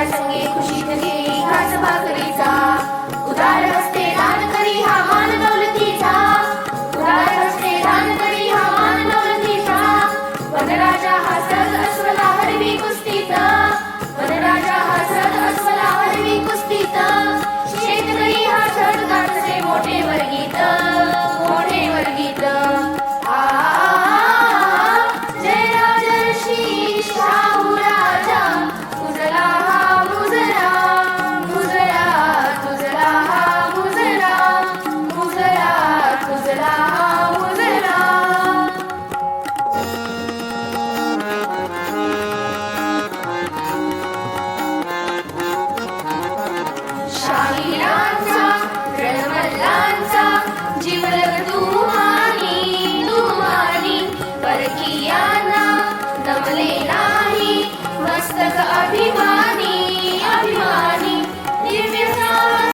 তার সঙ্গে খুশি থেকে नाही मस्तक अभिमान.